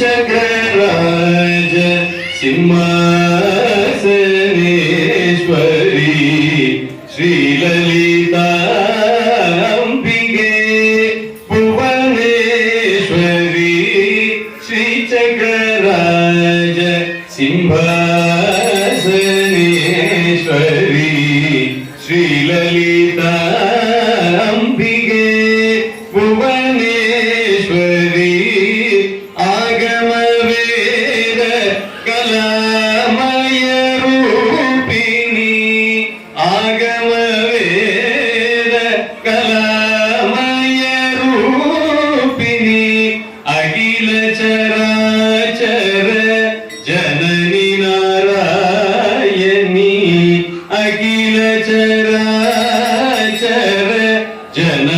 Chakraraj Simhasaneshwari श्रीललिता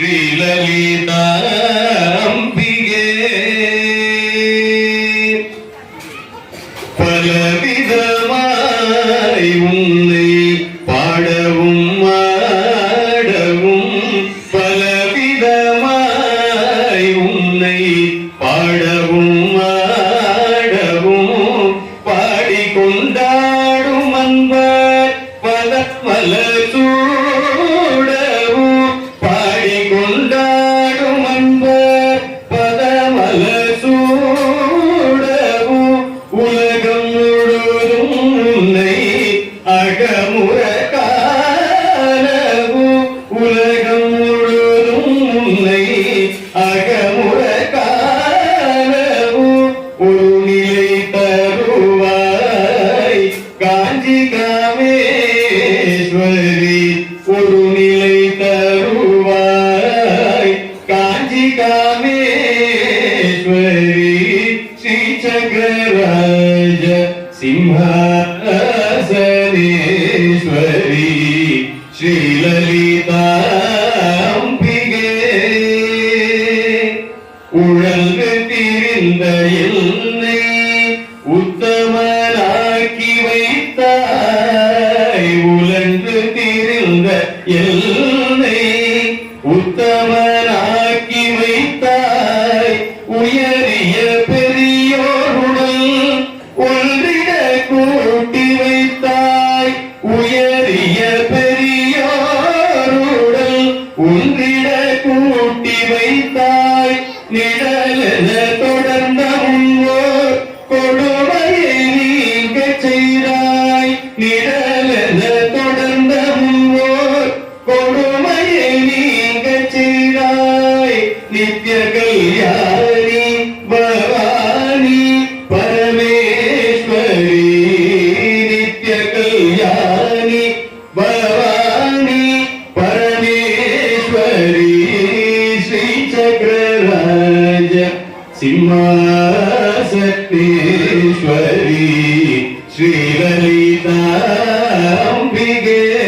Sri Lalita. Sri Lalita. நிழ கூட்டி வைத்தாய். நிழலென தொடர்ந்த முன்னோர் கொடுமையை நீங்க செய்தாய். நிழலென தொடர்ந்த முன்னோர் கொடுமையை நீங்க செய்தாய். நித்தியர்கள் ಶ್ರೀ ಲಲಿತಾಂಬಿಗೆ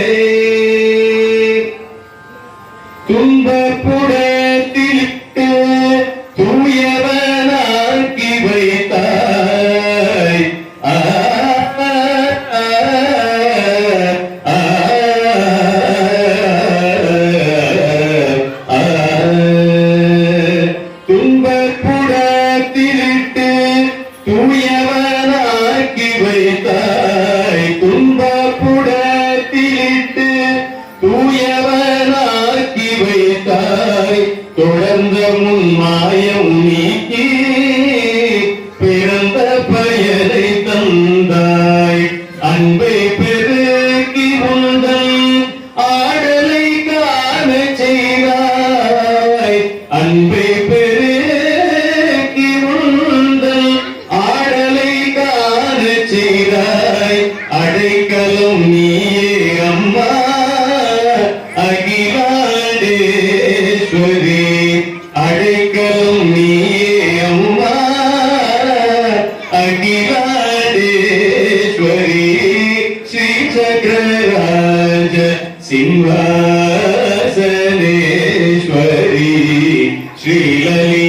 தொடர்ந்த முன்மாயம் நீக்கி பிறந்த பயனை தந்தாய். அன்பை பெருக்கி உந்தன் ஆடலை காண செய்தாய். அன்பை பெருக்கி உந்தன் ஆடலை காண செய்தாய். அடைக்கலும் நீ ശ്രീലലീ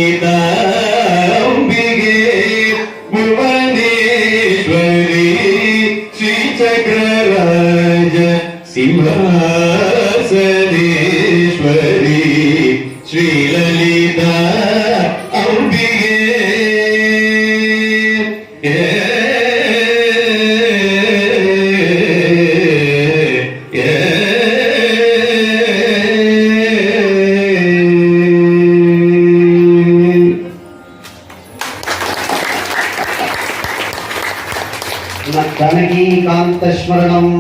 जानकीकान्तस्मरणम्